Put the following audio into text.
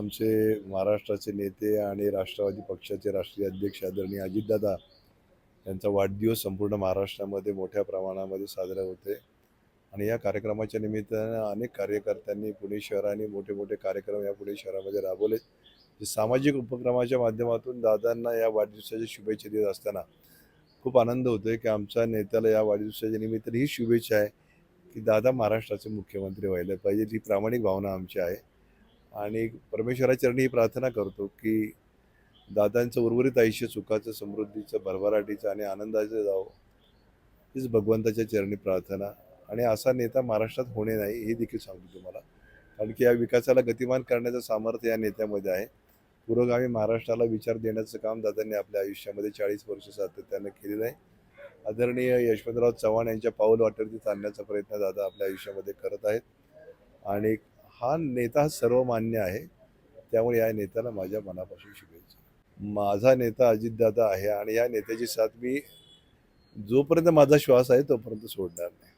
आमचे महाराष्ट्राचे नेते आणि राष्ट्रवादी पक्षाचे राष्ट्रीय अध्यक्ष आदरणीय अजितदादा यांचा वाढदिवस संपूर्ण महाराष्ट्रामध्ये मोठ्या प्रमाणामध्ये साजरा होते आणि या कार्यक्रमाच्या निमित्तानं अनेक कार्यकर्त्यांनी पुणे शहराने मोठे मोठे कार्यक्रम या पुणे शहरामध्ये राबवले जे सामाजिक उपक्रमाच्या माध्यमातून दादांना या वाढदिवसाच्या शुभेच्छा देत असताना खूप आनंद होतोय की आमच्या नेत्याला या वाढदिवसाच्या निमित्ताने ही शुभेच्छा आहे की दादा महाराष्ट्राचे मुख्यमंत्री व्हायला पाहिजे ही प्रामाणिक भावना आमची आहे. आणि परमेश्वराचरणी ही प्रार्थना करतो की दादांचं उर्वरित आयुष्य सुखाचं समृद्धीचं भरभराटीचं आणि आनंदाचं जावं. हीच भगवंताच्या चरणी प्रार्थना. आणि असा नेता महाराष्ट्रात होणे नाही हे देखील सांगतो तुम्हाला. कारण की या विकासाला गतिमान करण्याचं सामर्थ्य या नेत्यामध्ये आहे. पुरोगामी महाराष्ट्राला विचार देण्याचं काम दादांनी आपल्या आयुष्यामध्ये चाळीस वर्ष सातत्यानं केलेलं आहे. आदरणीय यशवंतराव चव्हाण यांच्या पाऊल वाटेवरती चालण्याचा प्रयत्न दादा आपल्या आयुष्यामध्ये करत आहेत. आणि हा नेता सर्वमान्य आहे. त्यामुळे या नेत्याला माझ्या मनापासून शुभेच्छा. माझा नेता अजितदादा आहे आणि या नेत्याची साथ मी जोपर्यंत माझा श्वास आहे तोपर्यंत सोडणार नाही.